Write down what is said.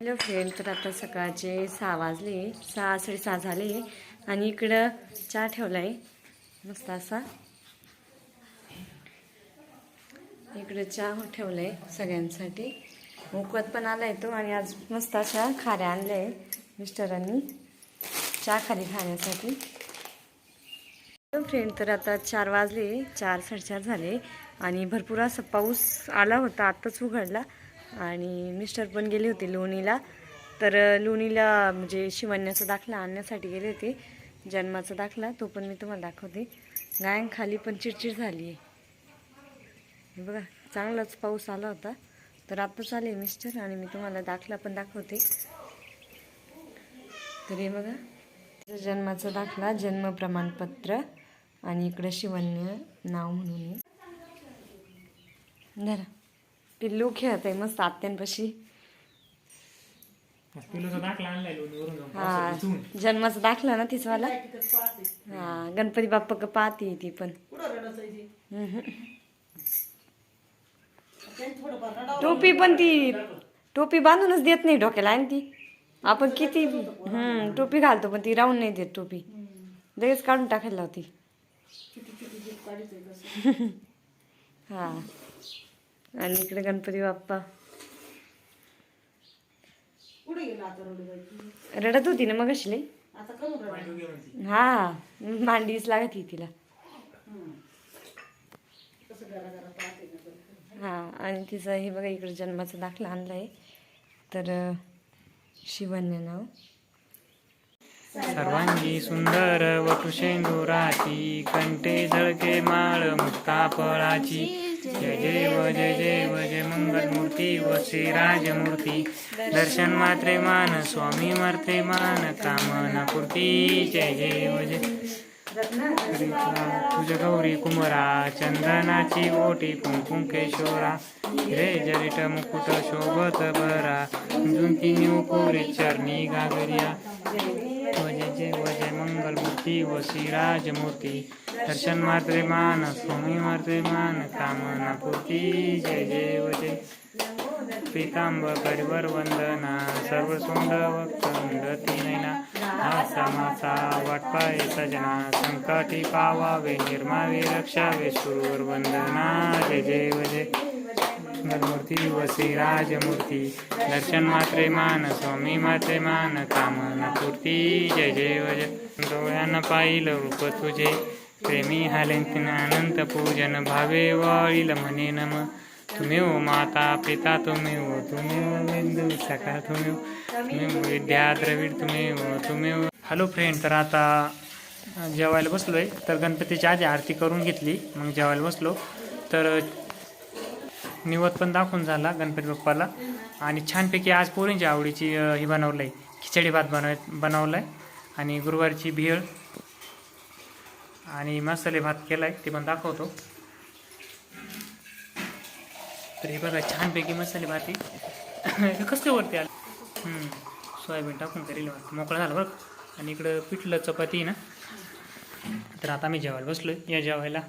Hello friend तर आता सकाळचे सहा वाजले सहा साडेसहा झाले आणि इकडं चहा ठेवला आहे मस्त असा. इकडं चहा हो ठेवला आहे सगळ्यांसाठी. मुकवत पण आला आहे तो आणि आज मस्त अशा खाऱ्या आणल्या आहे मिस्टरांनी चहा खाली खाण्यासाठी. हॅलो फ्रेंड तर आता चार वाजले चार साडेचार झाले आणि भरपूर असा पाऊस आला होता आत्ताच उघडला. आणि मिस्टर पण गेले होते लोणीला. तर लोणीला म्हणजे शिवण्याचा दाखला आणण्यासाठी गेले होते. जन्माचा दाखला तो पण मी तुम्हाला दाखवते. गायन खाली पण चिडचिड झाली आहे बघा चांगलाच पाऊस आला होता. तर आताच आले मिस्टर आणि मी तुम्हाला दाखला पण दाखवते. तर हे बघा जन्माचा दाखला जन्म प्रमाणपत्र आणि इकडं शिवण्य नाव म्हणून. धरा. पिल्लू खेळत आहे मस्त आत्यांपाशी. पिलूचा दाखला आणलाय लोणीवरून जाऊन हा पावसात भिजवून. जन्माचा दाखला ना तिचवाला हा गणपती बाप्पा का पाहते ती पण. हम्म. टोपी पण ती टोपी बांधूनच देत नाही डोक्याला आणि ती आपण किती हम्म टोपी घालतो पण ती राहून नाही देत टोपी. लगेच काढून टाकायला होती हा. आणि इकडे गणपती बाप्पा. रडत होती ना मग म्हणती. हा मांडीच लागत ही तिला हा आणि तिचं हे बघा इकडे जन्माचा दाखला आणलाय. तर अं, शिवन्य नाव. सर्वांगी सुंदर वटुशेंदुराची कंठे झळके माळ मुक्ता फळाची जय जय व जय जय व जय मंगल मूर्ती व श्रीराजमूर्ती दर्शन मात्रे मान स्वामी मात्रे मान कामना पूर्ती. जय जय व जय. तुझ गौरी कुमरा चंदनाची ओटी कुंकुम केशोरा. रे जरिट मुकुट शोभत भरा. जुंती निवपुरी चरणी गागरिया. वजे जय वजय मंगलमूर्ती व श्रीराज मूर्ती दर्शन मात्रे मान स्वामी मात्रे मान कामना पूर्ती जय जय पितांब परिवर वंदना सर्व सुंद वक्तंडती नैना मासा वाटपाय सजना संकटी पावावे निर्मावे रक्षावे सुरवर वंदना जय जय वजय मूर्ती व श्रीराजमूर्ती दर्शन मात्रे मान स्वामी मात्रे मान कामना पूर्ती जय जय वज डोळ्यानं पाहिलं रूप तुझे प्रेमी हालेंतीन अनंत पूजन भावे वाळील म्हणे नम। तुम्ही ओ माता पिता तुम्ही ओ तुम्ही ओ बिंदू सखा तुम्ही तुम्ही विद्या द्रविड तुम्ही ओ तुम्ही ओ हॅलो फ्रेंड तर आता जेवायला बसलो आहे तर गणपतीची आधी आरती करून घेतली मग जेवायला बसलो. तर निवत पण दाखवून झाला गणपती बाप्पाला. आणि छानपैकी आज पोरींच्या आवडीची ही बनवलं आहे खिचडी भात बनव बनवलं आहे आणि गुरुवारची भेळ. आणि मसाले भात केला आहे ते पण दाखवतो. तर हे बघा छानपैकी मसाले भात आहे. कसं कसले वरती आलं? सोयाबीन टाकून करेल वाटतं. मोकळा झाला बरं आणि इकडं पिठलं चपाती ना? तर आता मी जेवायला बसलो आहे या जेवायला.